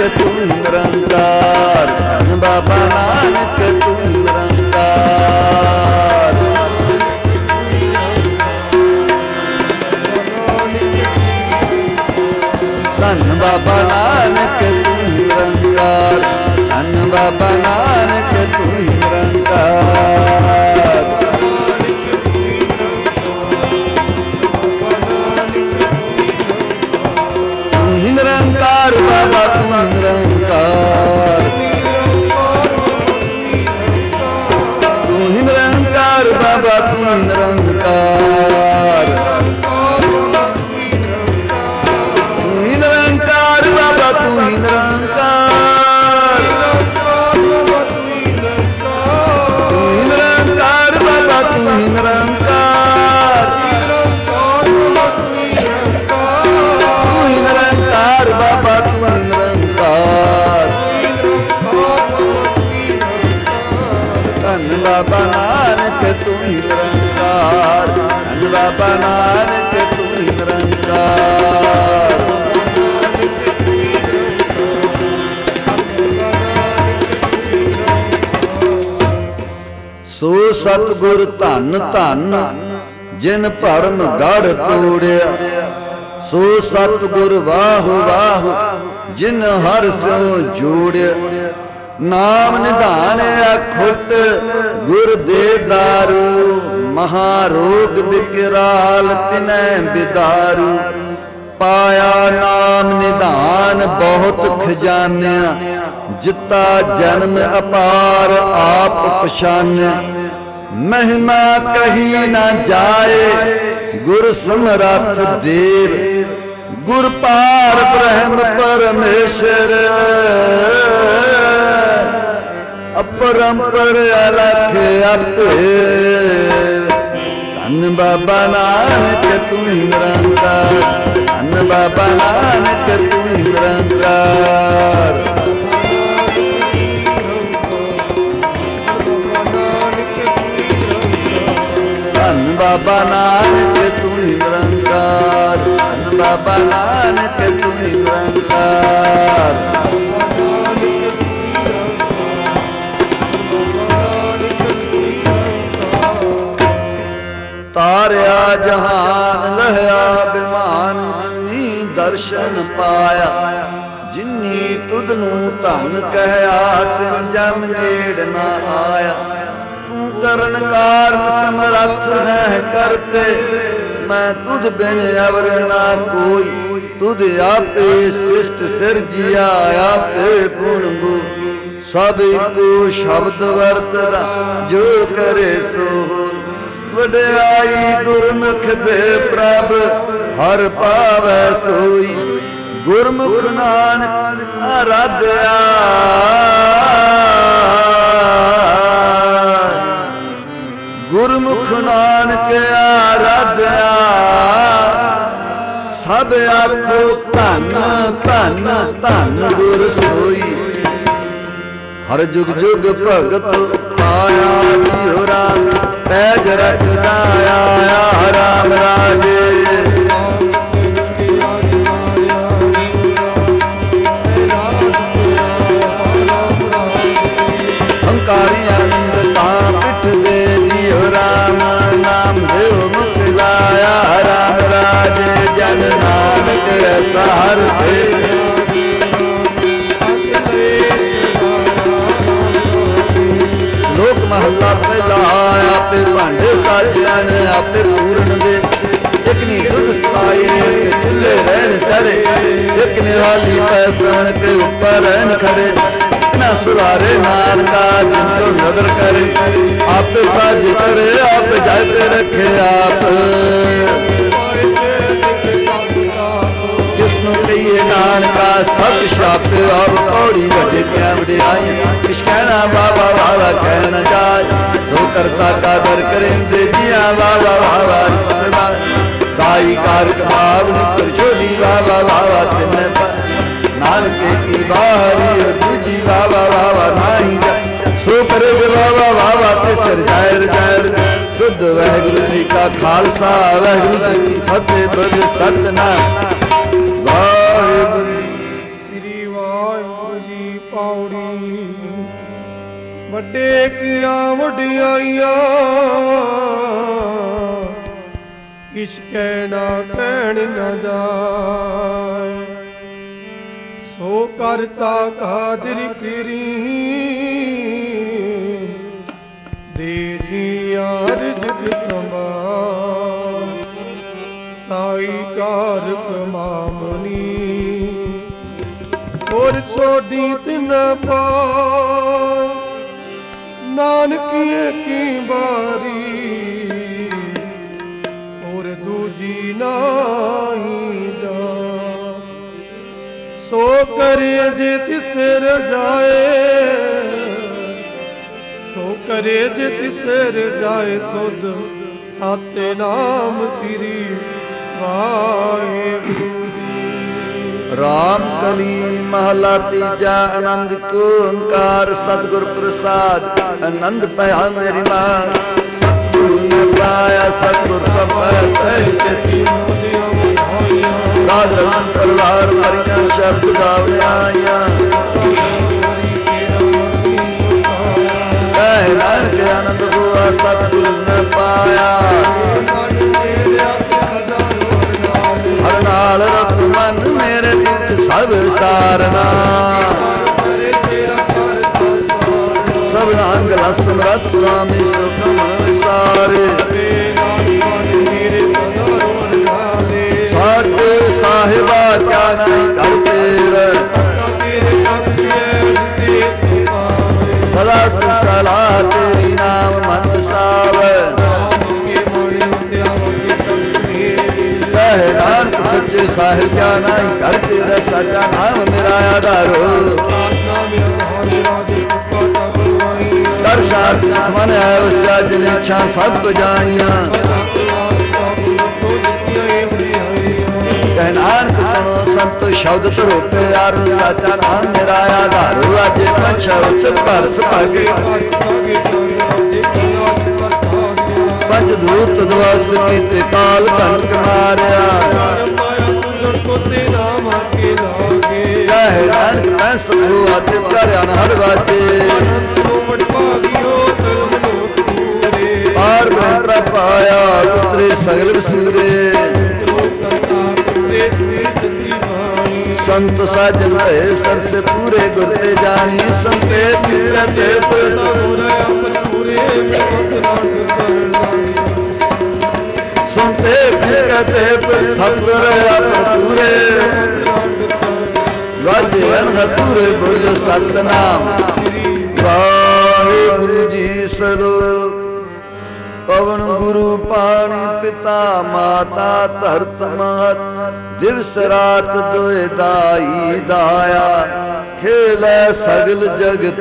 ਨਾਨਕ ਸਤਗੁਰ ਧੰਨ ਧੰਨ, ਜਿਨ ਭਰਮ ਗੜ ਤੋੜਿਆ, ਸੋ ਸਤਗੁਰ ਵਾਹ ਵਾਹ, ਜਿਨ ਹਰ ਸਿਉ ਜੋੜਿਆ। ਨਾਮ ਨਿਧਾਨ ਅਖੁੱਟ, ਗੁਰ ਦੇ ਦਾਰੂ ਮਹਾ ਰੋਗ ਬਿਕਰਾਲ ਤਿਨੈ ਬਿਦਾਰੂ। ਪਾਇਆ ਨਾਮ ਨਿਧਾਨ ਬਹੁਤ ਖਜ਼ਾਨਿਆ, ਜਿੱਤਾ ਜਨਮ ਅਪਾਰ ਆਪ ਪਛਾਨਿਆ। ਮਹਿਮਾ ਕਹੀ ਨਾ ਜਾਏ, ਗੁਰ ਸਮਰੱਥ ਦੇਵ। ਗੁਰ ਪਾਰ ਬ੍ਰਹਮ ਪਰਮੇਸ਼ਰ। ਅਪਰੰਪਰ ਅਲਖ ਆਪੇ। ਧੰਨ ਬਾਬਾ ਨਾਨਕ, ਤੂੰ ਹੀ ਨਿਰੰਕਾਰ। ਧੰਨ ਬਾਬਾ ਨਾਨਕ, ਤੂੰ ਹੀ ਨਿਰੰਕਾਰ। ਬਾਬਾ ਨਾਨਕ, ਤੂੰ ਹੀ ਨਿਰੰਕਾਰ। ਧੰਨ ਬਾਬਾ ਨਾਨਕ, ਤੂੰ ਹੀ ਨਿਰੰਕਾਰ। ਤਾਰਿਆ ਜਹਾਨ ਲਹਿਆ ਬਿਮਾਨ, ਜਿਨੀ ਦਰਸ਼ਨ ਪਾਇਆ। ਜਿਨੀ ਤੁਧ ਨੂੰ ਧਨ ਕਹਿਆ, ਤਿਨ ਜਮ ਨੇੜ ਨਾ ਆਇਆ। ਕਰਨ ਕਾਰਨ ਸਮਰੱਥ ਹੈ ਕਰਤੇ ਮੈਂ ਤੁਧ ਬਿਨ ਅਵਰ ਨਾ ਕੋਈ, ਤੁਧ ਆਪੇ ਸ੍ਰਿਸ਼ਟ ਸਿਰਜਿਆ ਆਪੇ ਗੁਣ ਸਭ ਇੱਕੋ ਸ਼ਬਦ ਵਰਤਦਾ ਜੋ ਕਰੇ ਸੋ। ਹੋਇ ਵਡਿਆਈ ਗੁਰਮੁਖ ਦੇ ਪ੍ਰਭ, ਹਰ ਪਾਵੈ ਸੋਈ। ਗੁਰਮੁਖ ਨਾਨਕ ਆਰਾਧਿਆ ਗੁਰਮੁਖ ਨਾਨਕ ਆਰਾਧਿਆ। ਸਭ ਆਖੋ ਧੰਨ ਧੰਨ ਧੰਨ ਗੁਰ ਸੋਈ। ਹਰ ਜੁਗ ਜੁਗ ਭਗਤ ਪਾਇਆ, ਜੀਉ ਰਾਮ ਪੈਜ ਰਖਦਾ ਆਇਆ ਮਹੱਲਾ ਪਹਿਲਾ ਆਪੇ ਭਾਂਡੇ ਸਾਜਿਆ ਨੇ ਆਪੇ ਪੂਰਨ ਦੇ। ਇੱਕ ਨੀ ਦੁੱਧ ਸਾਏ ਇੱਕ ਚੁੱਲੇ ਰਹਿਣ ਚੜੇ ਇੱਕ ਨੇ ਹਾਲੀ ਪੈ ਸਣ ਕੇ ਉੱਪਰ ਰਹਿਣ ਖੜੇ। ਨਾ ਸੁਰਾਰੇ ਨਾਨਕਾ ਜਿਨ ਤੋਂ ਨਜ਼ਰ ਕਰੇ। ਆਪੇ ਸਾਜ ਕਰੇ, ਆਪ ਜਾਇ ਤੇ ਰੱਖੇ ਆਪ। ਸਭ ਛਾਪ ਆਪ ਪੌੜੀ ਵੱਡੇ ਕਿਆ ਵਡਿਆਈ ਕਿਸ ਕਹਿਣਾ ਬਾਬਾ ਬਾਬਾ ਕਹਿਣਾ ਜਾਏ। ਸੋ ਕਰਤਾ ਕਾਦਰ ਕਰਿੰਦੇ ਜੀਆਂ ਬਾਬਾ ਬਾਬਾ ਸਦਾ ਸਾਈ ਕਾਰਕ ਭਾਵ ਨਿਤਰ ਬਾਬਾ ਬਾਬਾ ਤਿੰਨੇ ਪਰ ਨਾਨਕੇ ਕੀ ਬਾਹਰੀ ਦੂਜੀ ਬਾਬਾ ਬਾਬਾ ਨਾਹੀ ਜਾ। ਸੋ ਕਰੇ ਬਾਬਾ ਬਾਬਾ ਤੇ ਸਿਰ ਜਾਇ ਰਜਾਇ ਸੁਧ ਵਾਹਿਗੁਰੂ ਜੀ ਕਾ ਖਾਲਸਾ ਵਾਹਿਗੁਰੂ ਜੀ ਕੀ ਫਤਿਹ ਬੋਲੇ ਸਤਨਾਮ। ਵੱਡੇ ਕੀਆਂ ਵਡਿਆਈਆਂ। ਕਿਛ ਕਹਿਣਾ ਕਹਿਣ ਨਾ ਜਾਏ। ਸੋ ਕਰਤਾ ਕਾਦਰ ਕਰੀ। ਦੇ ਜੀ ਅਰਜ ਸੰਭਾਲ। ਸਾਈ ਕਾਰ ਕਮਾਮਨੀ ਹੋਰ ਛੋਡੀ ਤਿਨ ਪਾ ਨਾਨਕੀਏ ਕੀ ਬਾਰੀ ਔਰ ਦੂਜੀ ਨਾਹੀ ਜਾ। ਸੋ ਕਰੇ ਜੇ ਤਿਸ ਰਜਾਏ ਸੋ ਕਰੇ ਜੇ ਤਿਸ ਰਜਾਏ ਸੁਧ। ਸਾਤੇ ਸ੍ਰੀ ਵਾਹਿਗੁਰੂ। ਜੀ ਰਾਮ ਕਲੀ ਮਹਲਾ ਤੀਜਾ ਆਨੰਦ ਕੋ ਓੰਕਾਰ ਸਤਿਗੁਰ ਪ੍ਰਸਾਦ। ਆਨੰਦ ਪਿਆ ਮੇਰੀ ਮਾਂ, ਸਤਿਗੁਰੂ ਨੇ ਪਾਇਆ, ਸਤਿਗੁਰ ਪ੍ਰਪਾਇਆ ਸਹਿਜ ਸਤੀ। ਰਾਜ ਰਤਨ ਪਰਿਵਾਰ ਵਰੀਆਂ ਸ਼ਬਦ ਗਾਵਣ ਆਈਆਂ। ਕਹਿ ਨਾਨਕ ਆਨੰਦ ਹੋਆ, ਸਤਿਗੁਰੂ ਨੇ ਪਾਇਆ। ਸਭ ਸਾਰਨਾ। ਸਭ ਨਾਂਗ ਲਸਮਰਤ ਸੁਆਮੀ ਸੁਖ ਮਨ ਸਤ ਸਾਹਿਬਾ ਕਿਆ ਨਹੀਂ ਕਰ ਤੇਰੇ। ਸਦਾ ਸਲਾ ਤੇਰੀ ਨਾਮ ਸੱਚੇ ਸਾਹਿਬ ਕਿਆ ਨਹੀਂ ਕਰ ਤੇਰਾ ਸਾਚਾ ਨਾਮ ਮੇਰਾ ਆਧਾਰੋ। ਦਰਸ਼ਾਰ ਮਨ ਆਵਸਿਆ ਜਿਨ ਇੱਛਾ ਸਭ ਬਜਾਈਆਂ ਕਹਿ ਸੁਣੋ ਸੰਤ ਸ਼ਬਦ ਧਰੋਪੇ ਆਰੋ ਸਾਚਾ ਨਾਮ ਮੇਰਾ ਆਧਾਰੋ। ਅਜੇ ਪੰਛਾ ਉਤ ਭਰ ਸੁਭਾਗੇ ਪੰਜ ਦੂਤ ਦਵਾਸ ਕੀਤੇ ਕਾਲ ਕੰਟਕ ਮਾਰਿਆ। ਕਹਿ ਨਾਨਕ ਮੈਂ ਸੁਖੋ ਅਤ ਕਰਿਆ ਨ ਹਰ ਵਾਚੇ ਆਰ ਬ੍ਰਹਮ ਪ੍ਰਪਾਇਆ ਪੁੱਤਰੇ ਸਗਲ ਵਸੂਰੇ ਸੰਤ ਸਾਜਨ ਭਏ ਸਰਸ ਪੂਰੇ ਗੁਰ ਤੇ ਜਾਣੀ। ਸੰਤੇ ਮਿੱਤਰ ਤੇ ਪੁਰਤ ਸੁਨਤੇ ਤੇ ਪਰ ਸਤਗੁਰ ਆਪਰ ਵਾਜੇ ਅਨਹਦ ਬੁੱਲ ਸਤਨਾਮ। ਵਾਹਿਗੁਰੂ ਜੀ ਸਲੋਕ ਪਵਨ ਗੁਰੂ ਪਾਣੀ ਪਿਤਾ ਮਾਤਾ ਧਰਤ ਮਹਤ ਦਿਵਸ ਰਾਤ ਦੋਇ ਦਾਈ ਦਾਇਆ। ਖੇਲੇ ਸਗਲ ਜਗਤ,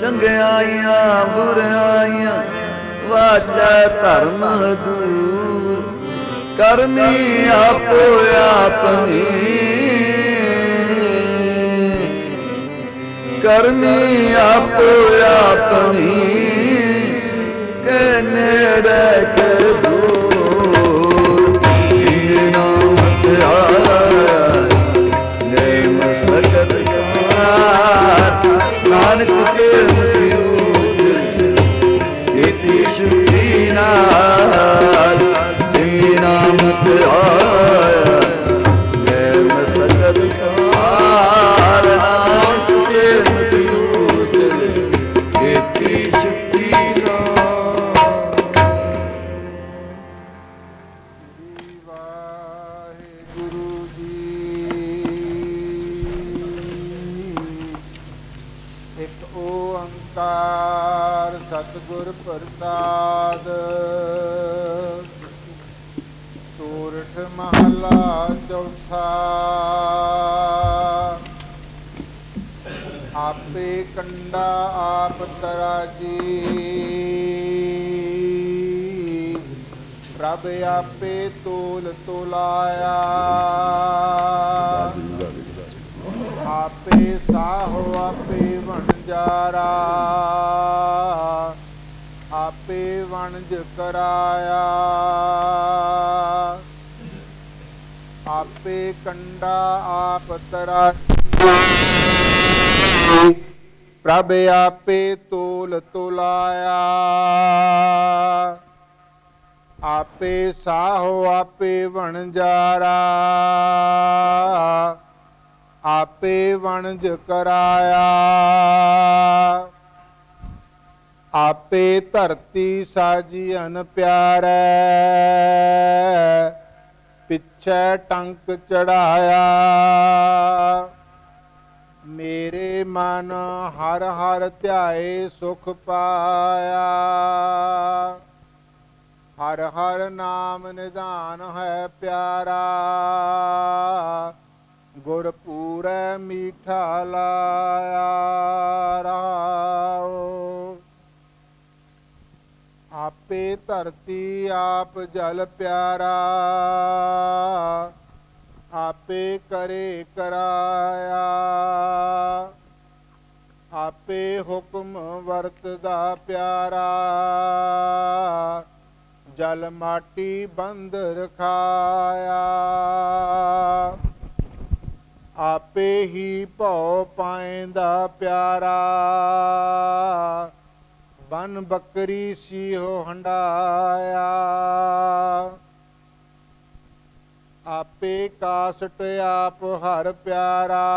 ਚੰਗਿਆਈਆਂ ਬੁਰਾਈਆਂ ਵਾਚੈ ਧਰਮ ਦੂਰ ਕਰਮੀ ਆਪੋ ਆਪਣੀ। ਕਰਮੀ ਆਪੋ ਆਪਣੀ। ਕੇ ਨੇੜੇ ਕੇ ਓੰਕਾਰ ਸਤਿਗੁਰ ਪ੍ਰਸਾਦ। ਸੂਰਠ ਮਹਲਾ ਚੌਥਾ। ਆਪੇ ਕੰਡਾ ਆਪ ਤਰਾਜੀ। ਪ੍ਰਭ ਆਪੇ ਤੋਲ ਤੋਲਾਇਆ। ਆਪੇ ਸਾਹੋ ਆਪੇ ਵਣਜਾਰਾ ਆਪੇ ਵਣਜ ਕਰਾਇਆ। ਆਪੇ ਕੰਡਾ ਆਪ ਤਰਾ ਪ੍ਰਭ ਆਪੇ ਤੋਲ ਤੁਲਾਇਆ। ਆਪੇ ਸਾਹੋ ਆਪੇ ਵਣਜਾਰਾ। ਆਪੇ ਵਣਜ ਕਰਾਇਆ। ਆਪੇ ਧਰਤੀ ਸਾਜੀ ਅਨ ਪਿਆਰੈ। ਪਿੱਛੇ ਟੰਕ ਚੜਾਇਆ। ਮੇਰੇ ਮਨ ਹਰ ਹਰ ਧਿਆਏ ਸੁਖ ਪਾਇਆ। ਹਰ ਹਰ ਨਾਮ ਨਿਧਾਨ ਹੈ ਪਿਆਰਾ। ਗੁਰ ਪੂਰੈ ਮੀਠਾ ਲਾਇਆ। ਰਾਓ। ਆਪੇ ਧਰਤੀ ਆਪ ਜਲ ਪਿਆਰਾ, ਆਪੇ ਕਰੇ ਕਰਾਇਆ, ਆਪੇ ਹੁਕਮ ਵਰਤਦਾ ਪਿਆਰਾ, ਜਲ ਮਾਟੀ ਬੰਦ ਰਖਾਇਆ। ਆਪੇ ਹੀ ਭਉ ਪਾਇਂਦਾ ਪਿਆਰਾ ਬਨ ਬੱਕਰੀ ਸੀਹੋ ਹੰਡਾਇਆ। ਆਪੇ ਕਾਸਟ ਆਪ ਹਰ ਪਿਆਰਾ।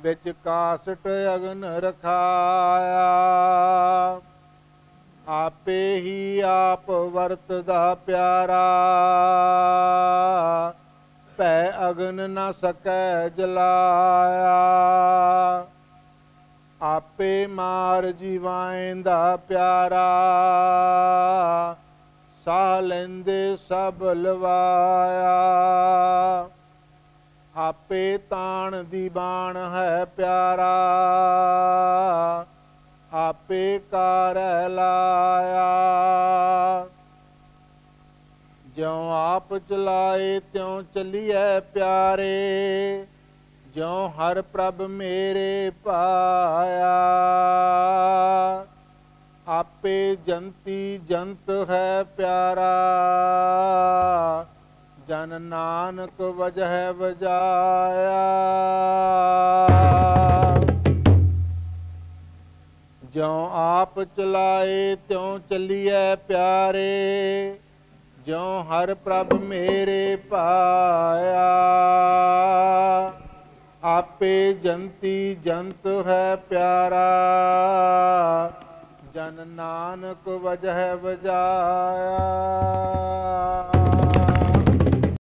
ਵਿੱਚ ਕਾਸਟ ਅਗਨ ਰਖਾਇਆ। ਆਪੇ ਹੀ ਆਪ ਵਰਤਦਾ ਪਿਆਰਾ। ਭੈ ਅਗਨ ਨਾ ਸਕੈ ਜਲਾਇਆ। ਆਪੇ ਮਾਰ ਜੀਵਾਂਦਾ ਪਿਆਰਾ, ਸਾਹ ਲੈਂਦੇ ਸਭ ਲਵਾਇਆ। ਆਪੇ ਤਾਣ ਦੀ ਬਾਣ ਹੈ ਪਿਆਰਾ, ਆਪੇ ਕਾਰ ਲਾਇਆ। ਜਿਉ ਆਪ ਚਲਾਏ ਤਿਉ ਚੱਲੀਐ ਪਿਆਰੇ ਜਿਉ ਹਰ ਪ੍ਰਭ ਮੇਰੇ ਪਾਇਆ। ਆਪੇ ਜੰਤੀ ਜੰਤ ਹੈ ਪਿਆਰਾ। ਜਨ ਨਾਨਕ ਵਜਹਿ ਵਜਾਇਆ। ਜਿਉ ਆਪ ਚਲਾਏ ਤਿਉ ਚੱਲੀਐ ਪਿਆਰੇ। ਜਿਉ ਹਰ ਪ੍ਰਭ ਮੇਰੇ ਪਾਇਆ। ਆਪੇ ਜੰਤੀ ਜੰਤ ਹੈ ਪਿਆਰਾ ਜਨ ਨਾਨਕ ਵਜਹਿ ਵਜਾਇਆ।